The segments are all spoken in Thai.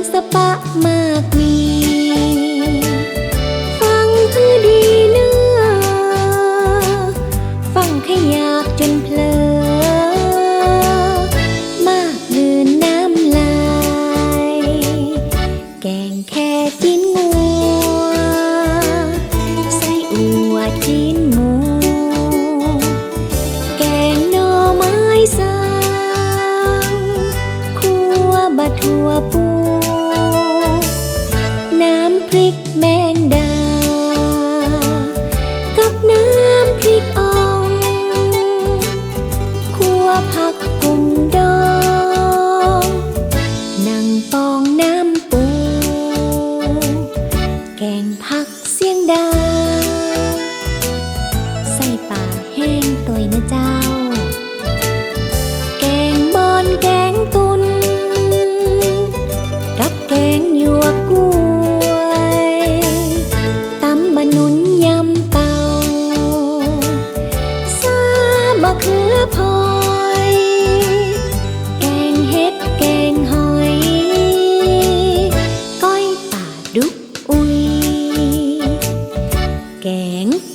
งสปะมากมี ฟังคือดีเนื้อฟังแค่อยากจนเพลอ มากเลือนน้ำลาย แกงแค่กินงัวใส่อัวจีนหมู แกงหน่อไม้สังคั่วบะทั่วป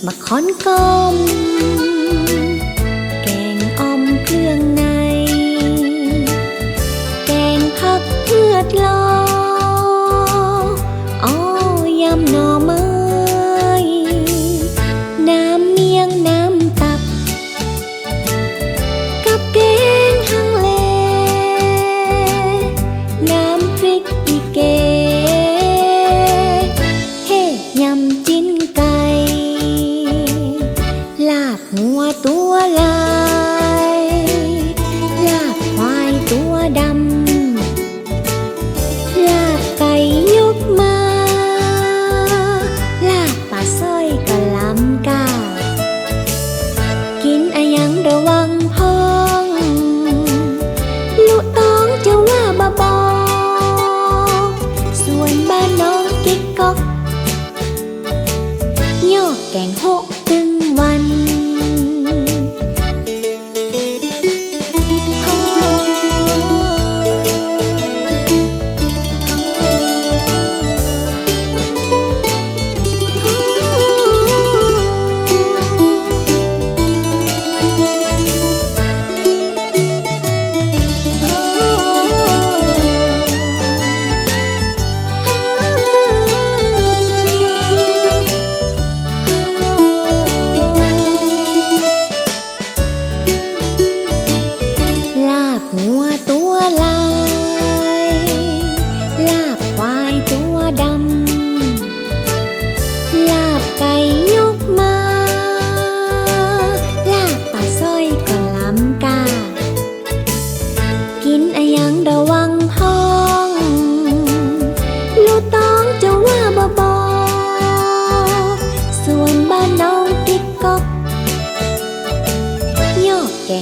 บักคอนกลม แกงอ่อมเครื่องใน แกงผักเพือดลอ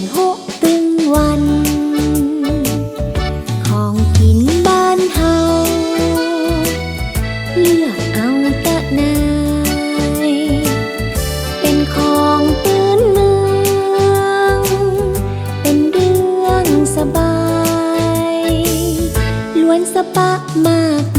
งโฮตึงวัน ของกินบ้านเฮา เลือกเอาตะนาย เป็นของตื่นเมือง เป็นเรื่องสบาย ล้วนสปะมาก